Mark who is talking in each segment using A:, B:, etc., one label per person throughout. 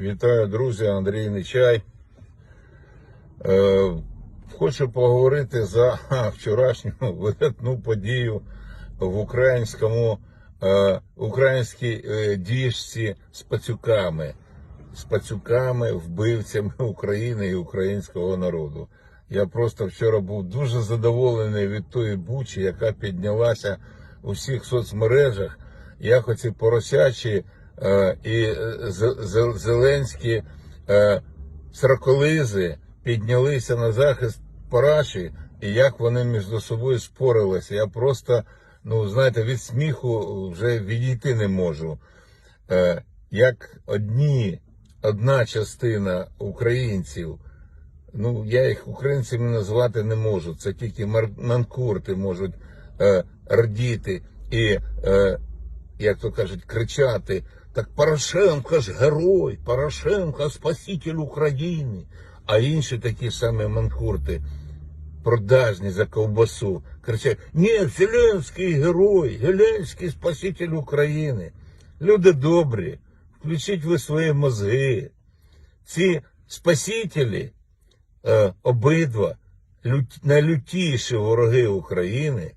A: Вітаю, друзі, Андрій Нечай. Е, хочу поговорити за вчорашню видатну подію в українському е, українській е, діжці з пацюками, з пацюками, вбивцями України і українського народу. Я просто вчора був дуже задоволений від тої бучі, яка піднялася у всіх соцмережах. Як оці поросячі і е, З- З- Зеленські е, сраколизи піднялися на захист Параші, і як вони між собою спорилися. Я просто, ну знаєте, від сміху вже відійти не можу. Е, як одні, одна частина українців, ну я їх українцями назвати не можу. Це тільки манкурти можуть е, радіти і, е, як то кажуть, кричати. Так Порошенко ж герой, Порошенко спаситель України. А інші такі самі манкурти, продажні за ковбасу, кричать: Ні, Зеленський герой, Зеленський спаситель України. Люди добрі, включіть ви свої мозги. Ці спасителі е, обидва лют, найлютіші вороги України,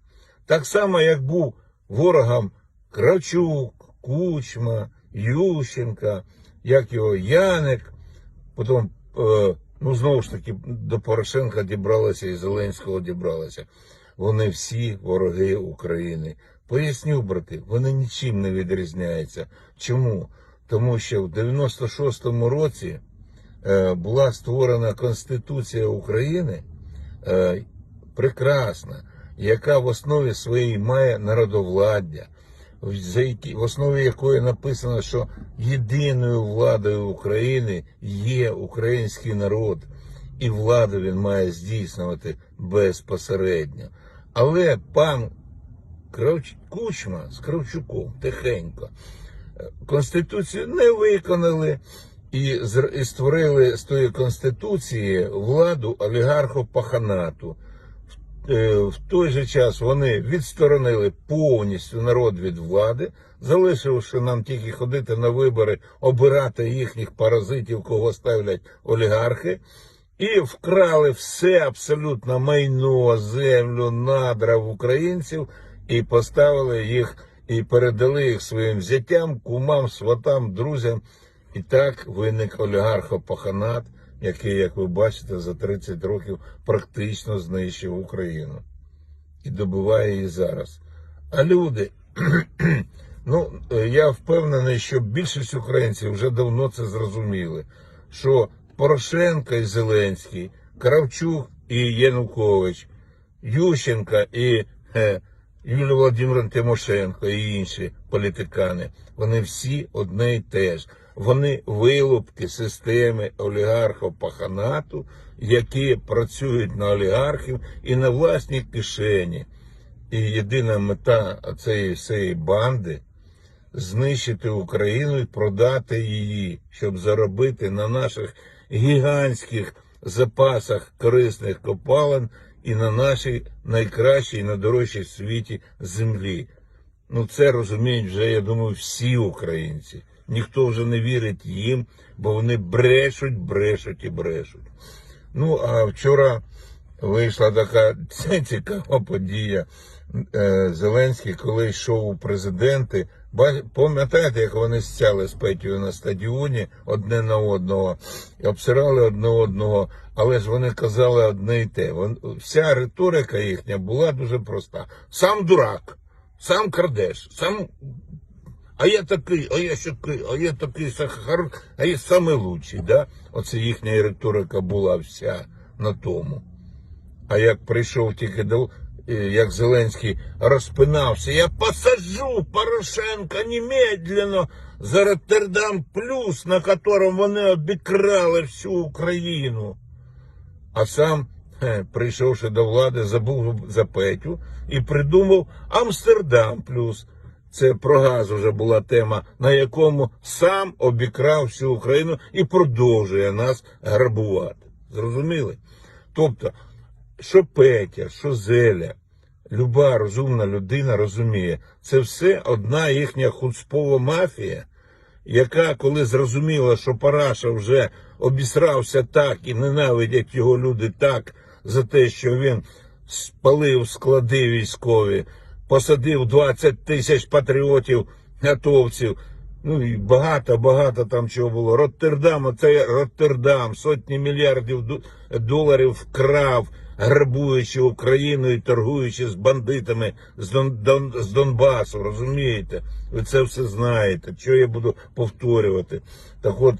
A: так само, як був ворогом Кравчук, Кучма, Ющенка, як його Яник, потім, е, ну знову ж таки, до Порошенка дібралися і Зеленського дібралися. Вони всі вороги України. Поясню, брати, вони нічим не відрізняються. Чому? Тому що в 96-му році е, була створена Конституція України, е, прекрасна, яка в основі своїй має народовладдя, в основі якої написано, що єдиною владою України є український народ, і владу він має здійснювати безпосередньо. Але пан Кучма з Кравчуком тихенько Конституцію не виконали і створили з тої конституції владу олігарху паханату. В, е, той же час вони відсторонили повністю народ від влади, залишивши нам тільки ходити на вибори, обирати їхніх паразитів, кого ставлять олігархи. І вкрали все абсолютно майно, землю, надра в українців і поставили їх і передали їх своїм взяттям, кумам, сватам, друзям. І так виник олігархопаханат, який, як ви бачите, за 30 років практично знищив Україну і добиває її зараз. А люди, ну е, я впевнений, що більшість українців вже давно це зрозуміли, що Порошенко і Зеленський, Кравчук і Янукович, Ющенка і е, Юлія Володимирівна Тимошенко і інші політикани, вони всі одне й те ж. Вони вилупки системи олігархів паханату, які працюють на олігархів і на власній кишені. І єдина мета цієї всієї банди знищити Україну і продати її, щоб заробити на наших гігантських запасах корисних копалин і на нашій найкращій і найдорожчій світі землі. Ну це розуміють вже, я думаю, всі українці. Ніхто вже не вірить їм, бо вони брешуть, брешуть і брешуть. Ну а вчора вийшла така цікава подія. Е, Зеленський, коли йшов у президенти, пам'ятаєте, як вони стяли з Петю на стадіоні одне на одного, і обсирали одне одного, але ж вони казали одне й те. Вся риторика їхня була дуже проста. Сам дурак, сам крадеш, сам а я такий, а я сякий, а я такий сахар, а я самий лучший, да? Оце їхня риторика була вся на тому. А як прийшов тільки до е, як Зеленський розпинався, я посаджу Порошенка немедленно за Роттердам Плюс, на котором вони обікрали всю Україну. А сам, хе, прийшовши до влади, забув за Петю і придумав Амстердам Плюс. Це про газ вже була тема, на якому сам обікрав всю Україну і продовжує нас грабувати. Зрозуміли? Тобто, що Петя, що Зеля, люба розумна людина розуміє, це все одна їхня хуцпова мафія, яка, коли зрозуміла, що Параша вже обісрався так і ненавидять його люди так за те, що він спалив склади військові, посадив 20 тисяч патріотів, готовців. Ну і багато, багато там чого було. Роттердам, це Роттердам, сотні мільярдів доларів вкрав, грабуючи Україну і торгуючи з бандитами з, Дон, Дон, з Донбасу, розумієте? Ви це все знаєте. Що я буду повторювати? Так от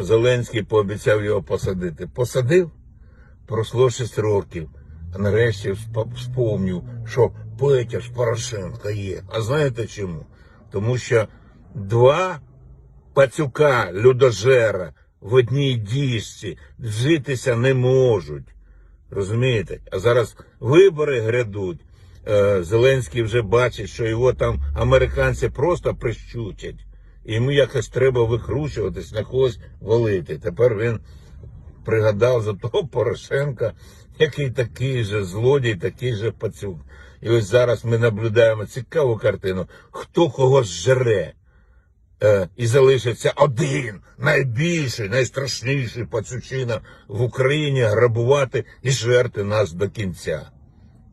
A: Зеленський пообіцяв його посадити. Посадив? Пройшло 6 років. А нарешті вспомнив, що Петя ж Порошенко є. А знаєте чому? Тому що два пацюка людожера в одній діжці вжитися не можуть. Розумієте? А зараз вибори грядуть. Е, Зеленський вже бачить, що його там американці просто прищучать. І йому якось треба викручуватись, на когось валити. Тепер він пригадав за того Порошенка, який такий же злодій, такий же пацюк. І ось зараз ми наблюдаємо цікаву картину, хто кого зжере. Е, і залишиться один найбільший, найстрашніший пацючина в Україні грабувати і жерти нас до кінця.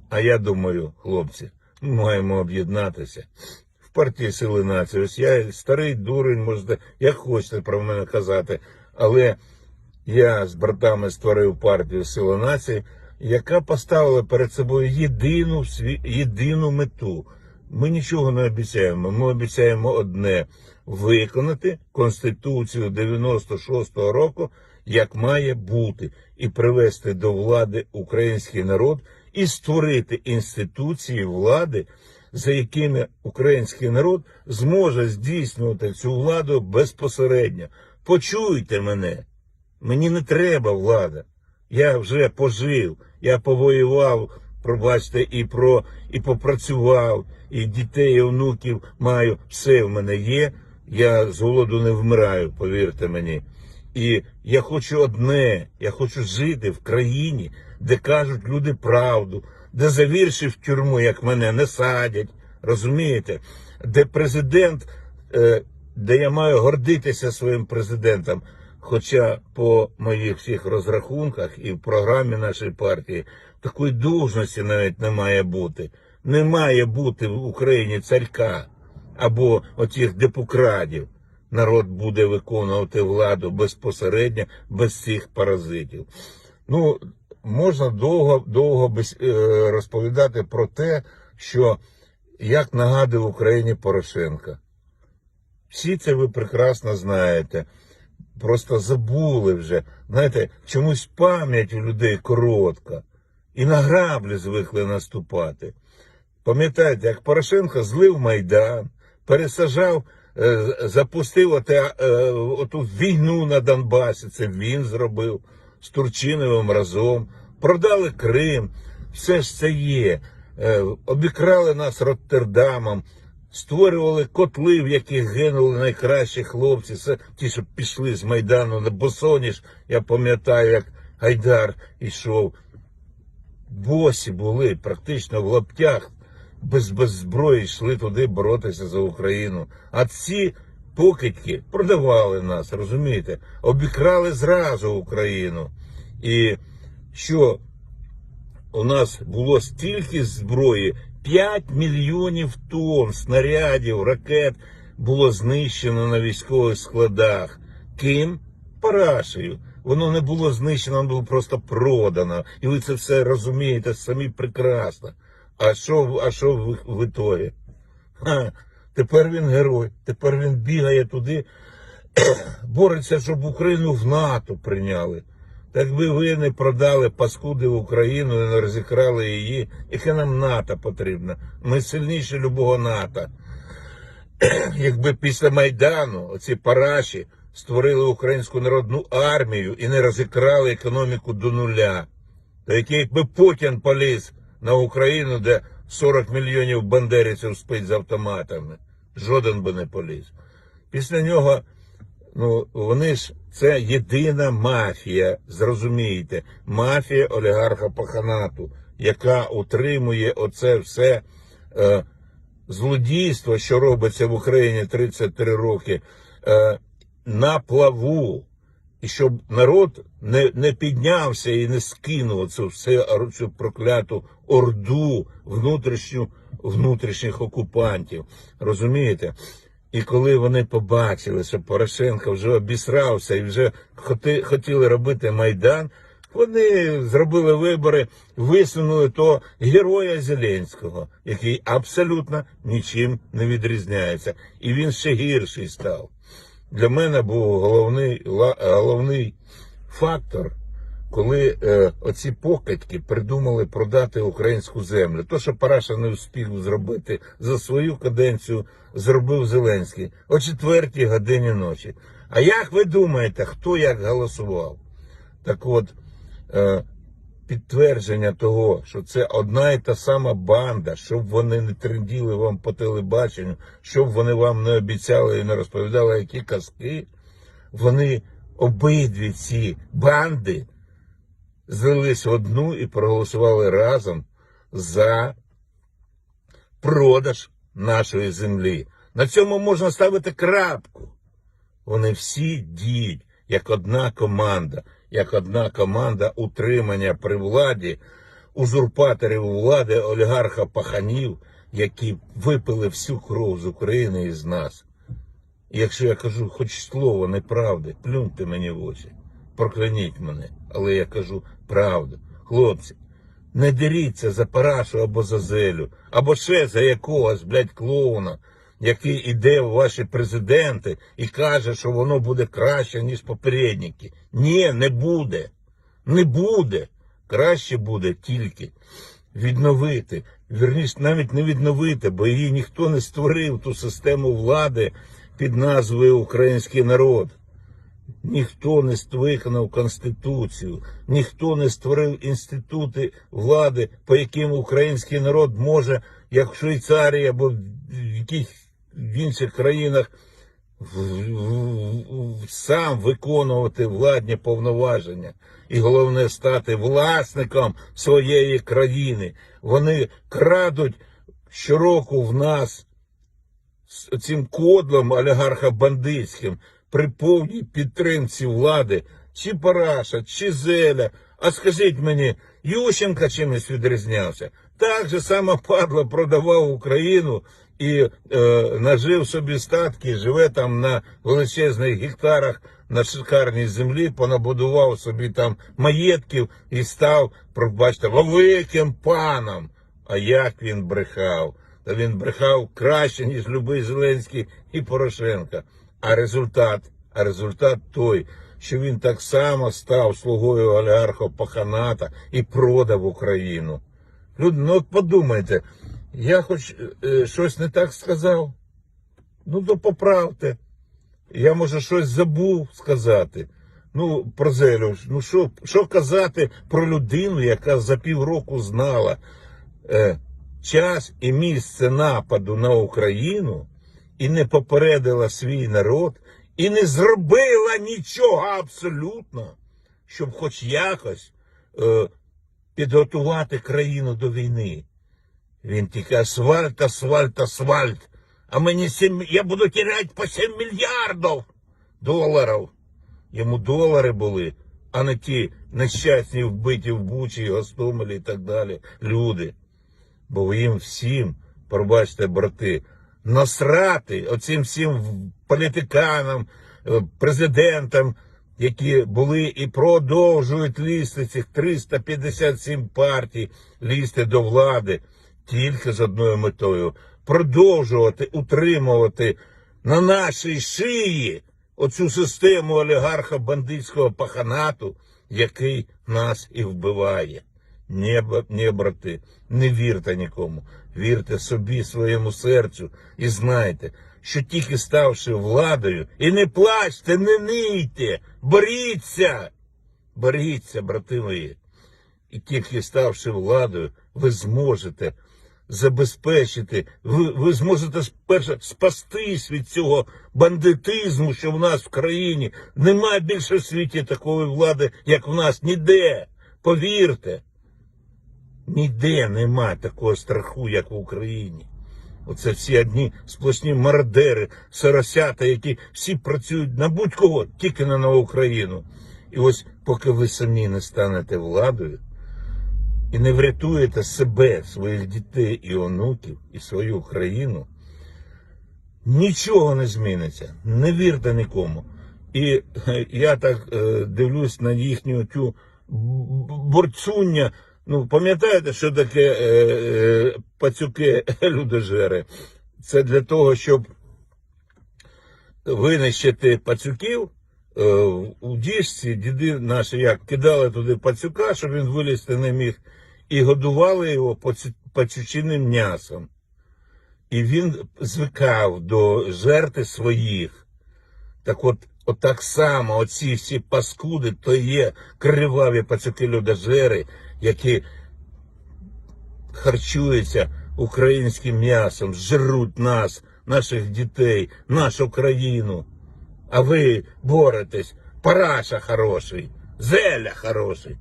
A: А я думаю, хлопці, ми маємо об'єднатися в партії Сили нації. Ось я старий дурень, можете, як хочете про мене казати, але я з братами створив партію Сила нації, яка поставила перед собою єдину, єдину мету. Ми нічого не обіцяємо. Ми обіцяємо одне виконати Конституцію 96-го року, як має бути, і привести до влади український народ і створити інституції влади, за якими український народ зможе здійснювати цю владу безпосередньо. Почуйте мене. Мені не треба влада. Я вже пожив, я повоював, пробачте, і про і попрацював, і дітей, і онуків маю. Все в мене є. Я з голоду не вмираю, повірте мені. І я хочу одне, я хочу жити в країні, де кажуть люди правду, де завірши в тюрму, як мене, не садять. Розумієте? Де президент, е, де я маю гордитися своїм президентом. Хоча по моїх всіх розрахунках і в програмі нашої партії такої должності навіть не має бути. Не має бути в Україні царька або отих депокрадів. Народ буде виконувати владу безпосередньо, без цих паразитів. Ну, можна довго, довго е, розповідати про те, що як нагадує Україні Порошенка. Всі це ви прекрасно знаєте. Просто забули вже. Знаєте, чомусь пам'ять у людей коротка. І на граблі звикли наступати. Пам'ятаєте, як Порошенко злив Майдан, пересажав, е, запустив оте, е, оту війну на Донбасі, це він зробив з Турчиновим разом, продали Крим, все ж це є. Е, Обікрали нас Роттердамом, створювали котли, в яких гинули найкращі хлопці, це ті, що пішли з Майдану на Босоніж, я пам'ятаю, як Гайдар йшов. Босі були практично в лаптях, без, без зброї йшли туди боротися за Україну. А ці покидьки продавали нас, розумієте? Обікрали зразу Україну. І що у нас було стільки зброї, 5 мільйонів тонн снарядів, ракет було знищено на військових складах. Ким? Парашею. Воно не було знищено, воно було просто продано. І ви це все розумієте самі прекрасно. А що, а що в, в ітогі? Ха, тепер він герой, тепер він бігає туди, бореться, щоб Україну в НАТО прийняли. Так би ви не продали паскуди в Україну і не розікрали її, яке нам НАТО потрібно. Ми сильніші любого НАТО. Якби після Майдану оці параші створили українську народну армію і не розікрали економіку до нуля, то який би Путін поліз на Україну, де 40 мільйонів бандерівців спить з автоматами, жоден би не поліз. Після нього Ну, вони ж це єдина мафія, зрозумієте, мафія олігарха Паханату, яка утримує оце все е, злодійство, що робиться в Україні 33 роки, е, на плаву. І щоб народ не, не піднявся і не скинув цю все цю прокляту орду внутрішню, внутрішніх окупантів. Розумієте? І коли вони побачили, що Порошенко вже обісрався і вже хоти, хотіли робити Майдан, вони зробили вибори, висунули того героя Зеленського, який абсолютно нічим не відрізняється. І він ще гірший став. Для мене був головний, головний фактор, коли е, оці покидьки придумали продати українську землю. То, що Параша не встиг зробити за свою каденцію, зробив Зеленський о четвертій годині ночі. А як ви думаєте, хто як голосував? Так от, е, підтвердження того, що це одна і та сама банда, щоб вони не тренділи вам по телебаченню, щоб вони вам не обіцяли і не розповідали, які казки, вони обидві ці банди злились в одну і проголосували разом за продаж нашої землі. На цьому можна ставити крапку. Вони всі діють як одна команда, як одна команда утримання при владі, узурпаторів влади, олігарха паханів, які випили всю кров з України і з нас. Якщо я кажу хоч слово неправди, плюньте мені в очі, прокляніть мене, але я кажу правду. Хлопці, не деріться за парашу або за зелю, або ще за якогось, блядь, клоуна, який іде в ваші президенти і каже, що воно буде краще, ніж попередники. Ні, не буде. Не буде. Краще буде тільки відновити. Вірніше, навіть не відновити, бо її ніхто не створив ту систему влади під назвою Український народ. Ніхто не виконав Конституцію, ніхто не створив інститути влади, по яким український народ може, як в Швейцарії або в якихось в інших країнах, сам виконувати владні повноваження. І головне стати власником своєї країни. Вони крадуть щороку в нас цим кодлом олігарха бандитським при повній підтримці влади, чи Параша, чи Зеля. А скажіть мені, Ющенка чимось відрізнявся? Так же само падло продавав Україну і е, нажив собі статки, живе там на величезних гектарах на шикарній землі, понабудував собі там маєтків і став, пробачте, великим паном. А як він брехав? Та він брехав краще, ніж любий Зеленський і Порошенка. А результат, а результат той, що він так само став слугою олігарха Паханата і продав Україну. Люди, ну от подумайте, я хоч е, щось не так сказав. Ну, то поправте. Я, може, щось забув сказати. Ну, про Зелю, ну що, що казати про людину, яка за півроку знала е, час і місце нападу на Україну і не попередила свій народ, і не зробила нічого абсолютно, щоб хоч якось е, підготувати країну до війни. Він тільки асфальт, асфальт, асфальт. А мені сім, я буду теряти по 7 мільярдів доларів. Йому долари були, а не ті нещасні вбиті в Бучі, Гостомелі і так далі. Люди. Бо їм всім, пробачте, брати, насрати оцим всім політиканам, е, президентам, які були і продовжують лізти цих 357 партій, лізти до влади тільки з одною метою продовжувати утримувати на нашій шиї оцю систему олігарха бандитського паханату, який нас і вбиває. Ні, б- брати, не вірте нікому. Вірте собі, своєму серцю і знайте, що тільки ставши владою, і не плачте, не нийте, боріться, боріться, брати мої. І тільки ставши владою, ви зможете забезпечити, ви, ви зможете спершу спастись від цього бандитизму, що в нас в країні. Немає більше в світі такої влади, як в нас. Ніде. Повірте. Ніде нема такого страху, як в Україні. Оце всі одні сплошні мародери, соросята, які всі працюють на будь-кого, тільки не на Україну. І ось поки ви самі не станете владою і не врятуєте себе, своїх дітей і онуків, і свою Україну, нічого не зміниться. Не вірте нікому. І е, я так е, дивлюсь на їхню б- борцуння. Ну, пам'ятаєте, що таке е, е, пацюки людожери? Це для того, щоб винищити пацюків. е, У діжці діди наші як кидали туди пацюка, щоб він вилізти не міг, і годували його пацю- пацючиним м'ясом. І він звикав до жерти своїх. Так от, от так само оці всі паскуди, то є криваві пацюки людожери, які харчуються українським м'ясом, жруть нас, наших дітей, нашу країну. А ви боретесь, параша хороший, зеля хороший.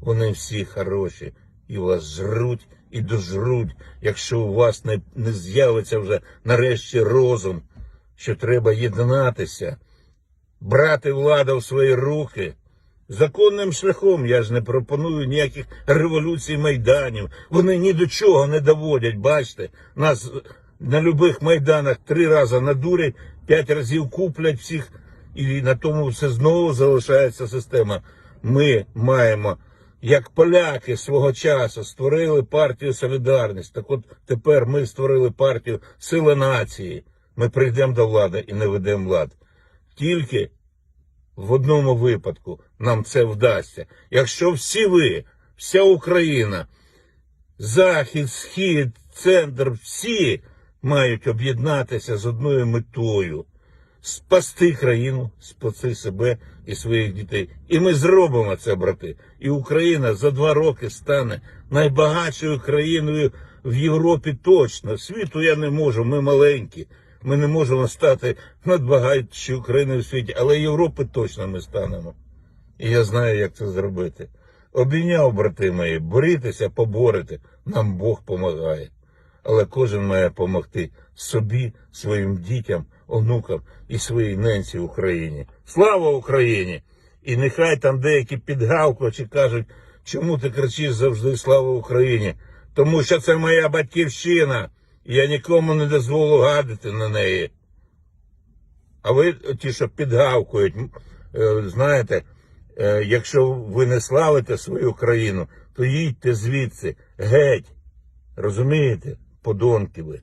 A: Вони всі хороші і вас жруть і дожруть, якщо у вас не, не з'явиться вже нарешті розум, що треба єднатися, брати владу в свої руки. Законним шляхом я ж не пропоную ніяких революцій майданів. Вони ні до чого не доводять. Бачите, нас на любих майданах три рази надурять, п'ять разів куплять всіх, і на тому все знову залишається система. Ми маємо, як поляки свого часу, створили партію Солідарність. Так от тепер ми створили партію Сила нації. Ми прийдемо до влади і не ведемо влад. Тільки в одному випадку нам це вдасться. Якщо всі ви, вся Україна, Захід, Схід, Центр, всі мають об'єднатися з одною метою спасти країну, спасти себе і своїх дітей. І ми зробимо це, брати. І Україна за два роки стане найбагатшою країною в Європі точно. Світу я не можу, ми маленькі. Ми не можемо стати надбагатшою країною в світі, але Європи точно ми станемо. І я знаю, як це зробити. Обійняв, брати мої, борітеся, поборете, нам Бог помагає. Але кожен має допомогти собі, своїм дітям, онукам і своїй ненці Україні. Слава Україні! І нехай там деякі підгавкувачі кажуть, чому ти кричиш завжди слава Україні? Тому що це моя батьківщина. Я нікому не дозволю гадити на неї. А ви, ті, що підгавкують, е, знаєте, е, якщо ви не славите свою країну, то їдьте звідси, геть. Розумієте, подонки ви.